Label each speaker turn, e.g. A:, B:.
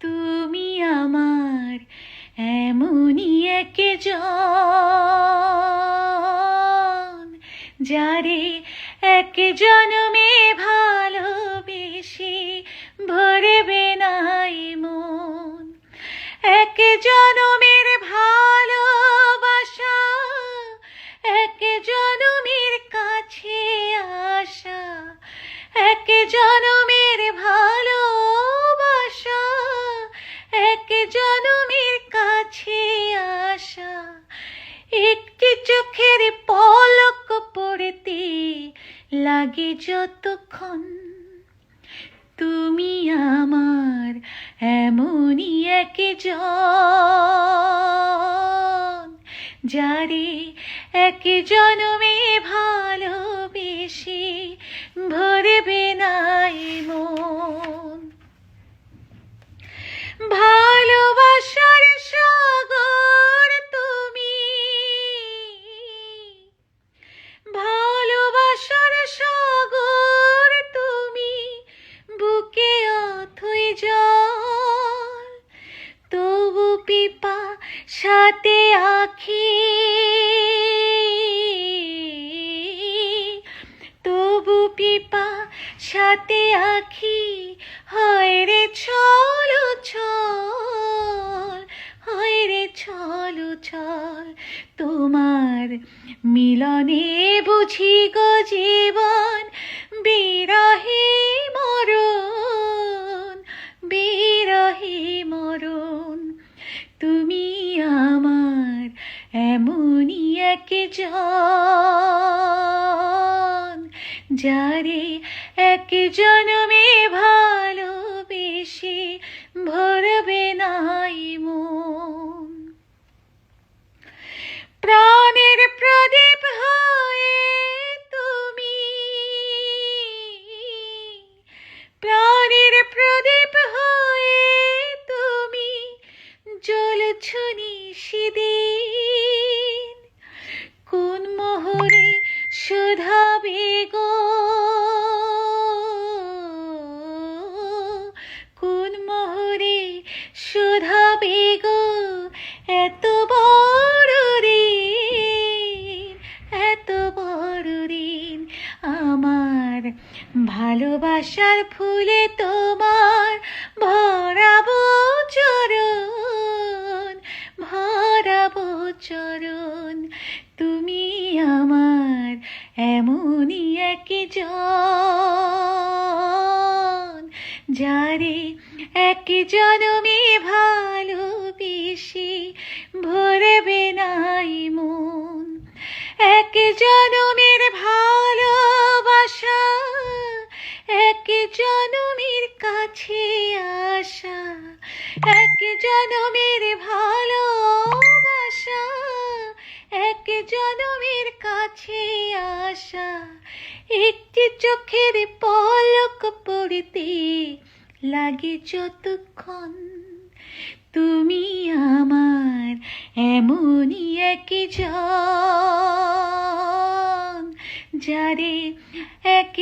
A: তুমি আমার এমনই একে যারে এক জনমে ভালোবেসে একটি চোখের পলক পড়তে লাগে যতক্ষণ। তুমি আমার এমনই এক যারে এক জনমে ভালোবেসে ভরবে সাথে আখি। তবু পিপা সাথে আখি, হয় রে চলো, চল, হয় রে চলো, চল। তোমার মিলনে বুঝি গো জীবন, বিরহে মরণ বিরহে মরণ। তুমি জন যারে এক জনমে ভালোবেসে ভরবে শোধাবে গো। কোন মোহরে শোধাবে গো? এত বড় ঋণ এত বড় ঋণ আমার ভালোবাসার ফুলে তোমার জন যারে এক জনমে ভালোবেসে ভরবে নাই মন। এক জনমের ভালোবাসা, এক জনমের কাছে আসা, এক জনমের ভালোবাসা, এক জনমের কাছে আসা একটি চোখের পলক পড়িতে লাগে যতক্ষণ। তুমি আমার এমনই একই জন যারে এক